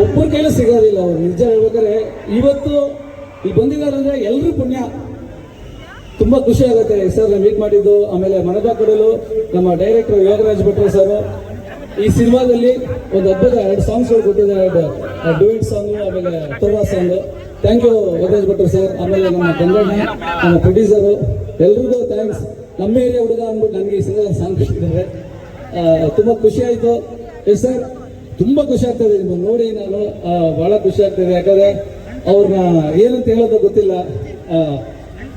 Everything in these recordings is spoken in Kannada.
ಒಬ್ಬರ ಕೈಲೂ ಸಿಗೋದಿಲ್ಲ ಅವ್ರು. ನಿಜ ಹೇಳ್ಬೇಕಾದ್ರೆ ಇವತ್ತು ಈಗ ಬಂದಿದ್ದಾರೆ ಅಂದ್ರೆ ಎಲ್ಲರೂ ಪುಣ್ಯ. ತುಂಬಾ ಖುಷಿ ಆಗುತ್ತೆ. ಸರ್ ಮೀಟ್ ಮಾಡಿದ್ದು, ಆಮೇಲೆ ಮನದ ಕೊಡಲು, ನಮ್ಮ ಡೈರೆಕ್ಟರ್ ಯೋಗರಾಜ್ ಭಟ್ರು ಸರ್. ಈ ಸಿನಿಮಾದಲ್ಲಿ ಒಂದು ಅದ್ಭುತ ಎರಡು ಸಾಂಗ್ಸ್ಗಳು ಕೊಟ್ಟಿದ್ದಾರೆ. ಡೂಯಿಟ್ ಸಾಂಗ್ ಆಮೇಲೆ ತೋರಾ ಸಾಂಗ್ ಥ್ಯಾಂಕ್ ಯು ಯೋಗರಾಜ್ ಭಟ್ರು ಸರ್. ಆಮೇಲೆ ನಮ್ಮ ಗಂಗಣ್ಣ, ನಮ್ಮ ಪ್ರೊಡ್ಯೂಸರು ಎಲ್ರಿಗೂ ಥ್ಯಾಂಕ್ಸ್ ನಮ್ಮ ಏರಿಯಾ ಹುಡುಗ ಅಂದ್ಬಿಟ್ಟು ನನಗೆ ಈ ಸಿನಿಮಾ ಸಾಂಗ್ ಕೊಟ್ಟಿದ್ದಾರೆ. ತುಂಬಾ ಖುಷಿ ಆಯಿತು. ಎಸ್ ಸರ್ ತುಂಬಾ ಖುಷಿ ಆಗ್ತದೆ ನಿಮ್ಮನ್ನ ನೋಡಿ ನಾನು ಬಹಳ ಖುಷಿ ಆಗ್ತದೆ ಯಾಕಂದ್ರೆ ಅವ್ರನ್ನ ಏನಂತ ಹೇಳೋದು ಗೊತ್ತಿಲ್ಲ. ಆ,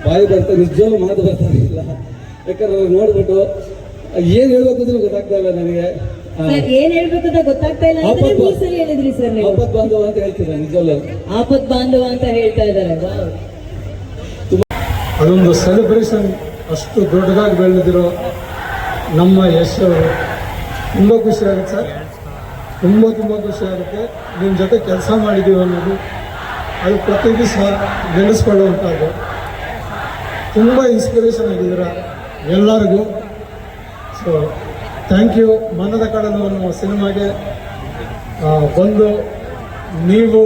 ಬಾಯಿ ಬರ್ತಾ ನಿಜವಾಗ್ಲೂ ಮಾತು ಬರ್ತಾ ಇಲ್ಲ. ಯಾಕಂದ್ರೆ ಅವ್ರು ನೋಡ್ಬಿಟ್ಟು ಏನ್ ಹೇಳ್ಬೇಕು ಅಂತ ಗೊತ್ತಾಗ್ತಾ ಇಲ್ಲ ನನಗೆ. ಏನ್ ಹೇಳ್ಬೇಕು ಅಂತ ಗೊತ್ತಾಗ್ತಾ ಇಲ್ಲ ಹೇಳಿದ್ರಿ ಸರ್ ನೀವು. ಆಪತ್ ಬಾಂಧವ ಅಂತ ಹೇಳ್ತೀರಾ ನಿಜವಲ್ಲ ಆಪತ್ ಬಾಂಧವ ಅಂತ ಹೇಳ್ತಾ ಇದ್ದಾರೆ. ಅದೊಂದು ಸೆಲೆಬ್ರೇಷನ್ ಅಷ್ಟು ದೊಡ್ಡದಾಗಿ ಬೆಳೆದಿರೋ ನಮ್ಮ ಯಶ್ ಅವರು. ತುಂಬ ಖುಷಿ ಆಗುತ್ತೆ ಸರ್. ತುಂಬ ತುಂಬ ಖುಷಿ ಆಗುತ್ತೆ. ನಿಮ್ಮ ಜೊತೆ ಕೆಲಸ ಮಾಡಿದ್ದೀವಿ ಅನ್ನೋದು. ಅದು ಪ್ರತಿ ದಿವಸ ನೆನೆಸ್ಕೊಳ್ಳುವಂಥದ್ದು. ತುಂಬ ಇನ್ಸ್ಪಿರೇಷನ್ ಆಗಿದ್ದೀರ ಎಲ್ಲರಿಗೂ. ಸೊ ಥ್ಯಾಂಕ್ ಯು ಮನದ ಕಡಲು ಅನ್ನುವ ಸಿನಿಮಾಗೆ ಬಂದು ನೀವು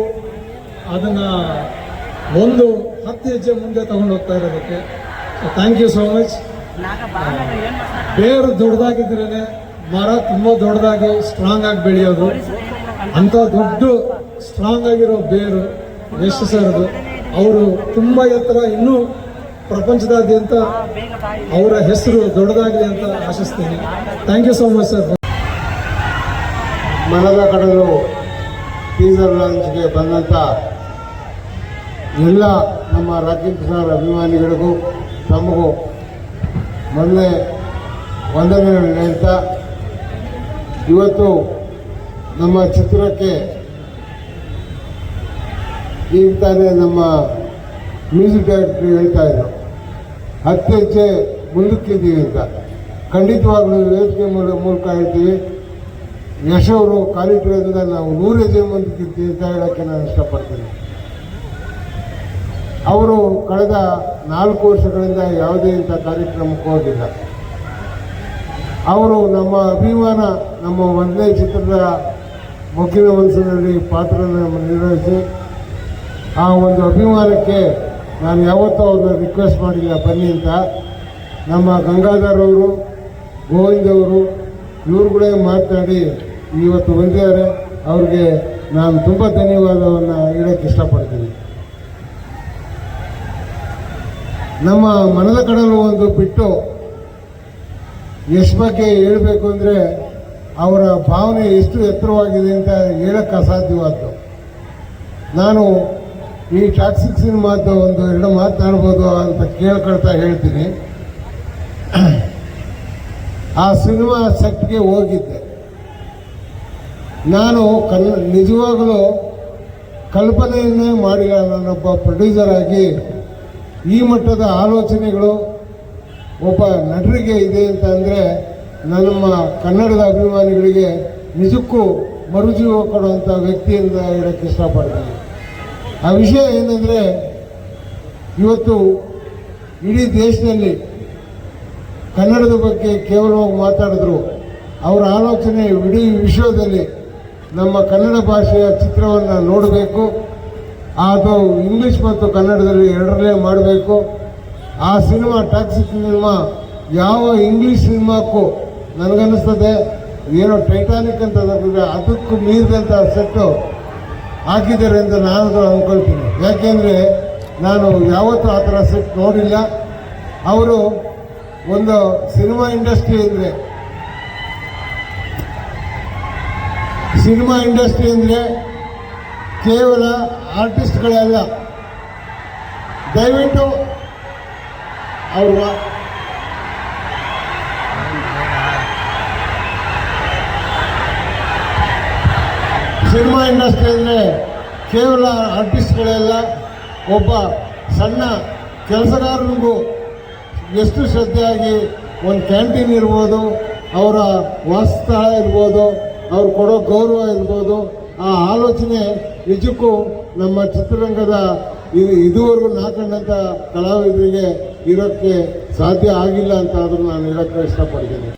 ಅದನ್ನು ಒಂದು ಹತ್ತು ಹೆಜ್ಜೆ ಮುಂದೆ ತಗೊಂಡು ಹೋಗ್ತಾ ಇರೋದಕ್ಕೆ. ಥ್ಯಾಂಕ್ ಯು ಸೋ ಮಚ್ ಬೇರೆ ದೊಡ್ಡದಾಗಿದ್ರೇ ಮರ ತುಂಬ ದೊಡ್ಡದಾಗಿ ಸ್ಟ್ರಾಂಗ್ ಆಗಿ ಬೆಳೆಯೋದು. ಅಂಥ ದೊಡ್ಡ ಸ್ಟ್ರಾಂಗ್ ಆಗಿರೋ ಬೇರು ಯಶ್ ಸರ್ದು? ಅವರು ತುಂಬ ಎತ್ತರ, ಇನ್ನೂ ಪ್ರಪಂಚದಾದ್ಯಂತ ಅವರ ಹೆಸರು ದೊಡ್ಡದಾಗಲಿ ಅಂತ ಆಶಿಸ್ತೀನಿ. Thank you so much sir ಮನದ ಕಡಲು ಟೀಸರ್ ಲಾಂಚ್ಗೆ ಬಂದಂಥ ಎಲ್ಲ ನಮ್ಮ ರಾಕೇಶ್ ಸರ್ ಅಭಿಮಾನಿಗಳಿಗೂ, ತಮಗೂ ಮೊದಲೇ ವಂದನೆಗಳು ಹೇಳ್ತಾ ಇವತ್ತು ನಮ್ಮ ಚಿತ್ರಕ್ಕೆ ಈಗ ನಮ್ಮ ಮ್ಯೂಸಿಕ್ ಡೈರೆಕ್ಟರ್ ಹೇಳ್ತಾ ಇದ್ರು, ಹತ್ತು ಹೆಜ್ಜೆ ಮುಂದಕ್ಕಿದ್ದೀವಿ ಅಂತ. ಖಂಡಿತವಾಗ್ಲೂ ಮೂಲ- ಮೂಲಕ ಹೇಳ್ತೀವಿ. ಯಶ್ ಅವರು ಕಾಲಿಟ್ಟಿರೋದ್ರಿಂದ ನಾವು ನೂರು ಹೆಜ್ಜೆ ಮುಂದಕ್ಕಿದ್ದೀವಿ ಅಂತ ಹೇಳೋಕ್ಕೆ ನಾನು ಇಷ್ಟಪಡ್ತೀನಿ. ಅವರು ಕಳೆದ ನಾಲ್ಕು ವರ್ಷಗಳಿಂದ ಯಾವುದೇ ಇಂಥ ಕಾರ್ಯಕ್ರಮಕ್ಕೆ ಹೋಗಿಲ್ಲ. ಅವರು ನಮ್ಮ ಅಭಿಮಾನ, ನಮ್ಮ ಒಂದನೇ ಚಿತ್ರದ ಮುಖ್ಯ ವಂಶದಲ್ಲಿ ಪಾತ್ರ ನಿರ್ವಹಿಸಿ, ಆ ಒಂದು ಅಭಿಮಾನಕ್ಕೆ ನಾನು ಯಾವತ್ತೂ ಅವ್ರನ್ನ ರಿಕ್ವೆಸ್ಟ್ ಮಾಡಿಲ್ಲ, ಬನ್ನಿ ಅಂತ. ನಮ್ಮ ಗಂಗಾಧರ್ ಅವರು, ಗೋವಿಂದ್ ಅವರು ಇವ್ರುಗಳೇ ಮಾತನಾಡಿ, ಇವತ್ತು ಬಂದಿದ್ದಾರೆ ಅವ್ರಿಗೆ ನಾನು ತುಂಬ ಧನ್ಯವಾದವನ್ನು ಹೇಳಕ್ಕೆ ಇಷ್ಟಪಡ್ತೀನಿ. ನಮ್ಮ ಮನದ ಕಡಲು ಒಂದು ಬಿಟ್ಟು ಯಶ್ ಬಗ್ಗೆ ಹೇಳಬೇಕು ಅಂದರೆ ಅವರ ಭಾವನೆ ಎಷ್ಟು ಎತ್ತರವಾಗಿದೆ ಅಂತ ಹೇಳಕ್ಕೆ ಅಸಾಧ್ಯವಾದ್ದು. ನಾನು ಈ ಟಾಕ್ಸಿಕ್ ಸಿನಿಮಾದ ಒಂದು ಎರಡು ಮಾತನಾಡ್ಬೋದು ಅಂತ ಕೇಳ್ಕೊಳ್ತಾ ಹೇಳ್ತೀನಿ. ಆ ಸಿನಿಮಾ ಸೆಟ್ಗೆ ಹೋಗಿದ್ದೆ. ನಾನು ಕಲ್ ನಿಜವಾಗಲೂ ಕಲ್ಪನೆಯನ್ನೇ ಮಾಡಿಲ್ಲ. ನಾನೊಬ್ಬ ಪ್ರೊಡ್ಯೂಸರ್ ಆಗಿ ಈ ಮಟ್ಟದ ಆಲೋಚನೆಗಳು ಒಬ್ಬ ನಟರಿಗೆ ಇದೆ ಅಂತ ಅಂದರೆ ನಮ್ಮ ಕನ್ನಡದ ಅಭಿಮಾನಿಗಳಿಗೆ ನಿಜಕ್ಕೂ ಮರುಜೀವ ಕೊಡುವಂಥ ವ್ಯಕ್ತಿಯಿಂದ ಹೇಳಕ್ಕೆ ಇಷ್ಟಪಡ್ತೀನಿ. ಆ ವಿಷಯ ಏನಂದರೆ, ಇವತ್ತು ಇಡೀ ದೇಶದಲ್ಲಿ ಕನ್ನಡದ ಬಗ್ಗೆ ಕೇವಲವಾಗಿ ಮಾತಾಡಿದ್ರು. ಅವರ ಆಲೋಚನೆ ಇಡೀ ವಿಶ್ವದಲ್ಲಿ ನಮ್ಮ ಕನ್ನಡ ಭಾಷೆಯ ಚಿತ್ರವನ್ನು ನೋಡಬೇಕು. ಅದು ಇಂಗ್ಲೀಷ್ ಮತ್ತು ಕನ್ನಡದಲ್ಲಿ ಎರಡರಲ್ಲೇ ಮಾಡಬೇಕು. ಆ ಸಿನಿಮಾ ಟಾಕ್ಸಿಕ್ ಸಿನಿಮಾ, ಯಾವ ಇಂಗ್ಲಿಷ್ ಸಿನಿಮಾಕ್ಕೂ ನನಗನ್ನಿಸ್ತದೆ. ಏನೋ ಟೈಟಾನಿಕ್ ಅಂತ ಅದಕ್ಕೆ ಮೀರಿದಂಥ ಸೆಟ್ಟು ಹಾಕಿದ್ದಾರೆ ಅಂತ ನಾನು ಅಂದ್ಕೊಳ್ತೀನಿ. ಯಾಕೆಂದರೆ ನಾನು ಯಾವತ್ತೂ ಆ ಥರ ಸೆಟ್ ನೋಡಿಲ್ಲ. ಅವರು ಒಂದು ಸಿನಿಮಾ ಇಂಡಸ್ಟ್ರಿ ಅಂದರೆ, ಸಿನಿಮಾ ಇಂಡಸ್ಟ್ರಿ ಅಂದರೆ ಕೇವಲ ಆರ್ಟಿಸ್ಟ್ಗಳೆಲ್ಲ ದಯವಿಟ್ಟು ಅವ್ರ ಸಿನಿಮಾ ಇಂಡಸ್ಟ್ರಿ ಅಂದರೆ ಕೇವಲ ಆರ್ಟಿಸ್ಟ್ಗಳೆಲ್ಲ ಒಬ್ಬ ಸಣ್ಣ ಕೆಲಸಗಾರನಿಗೂ ಎಷ್ಟು ಶ್ರದ್ಧೆಯಾಗಿ ಒಂದು ಕ್ಯಾಂಟೀನ್ ಇರ್ಬೋದು, ಅವರ ವಾಸಸ್ಥಳ ಇರ್ಬೋದು, ಅವ್ರು ಕೊಡೋ ಗೌರವ ಇರ್ಬೋದು, ಆ ಆಲೋಚನೆ ನಿಜಕ್ಕೂ ನಮ್ಮ ಚಿತ್ರರಂಗದ ಇದು ಇದುವರೆಗೂ ನಾ ಕಂಡಂಥ ಕಲಾವಿದರಿಗೆ ಇರೋಕ್ಕೆ ಸಾಧ್ಯ ಆಗಿಲ್ಲ ಅಂತ ಆದರೂ ನಾನು ಹೇಳೋಕ್ಕೆ ಇಷ್ಟಪಡ್ತೀನಿ.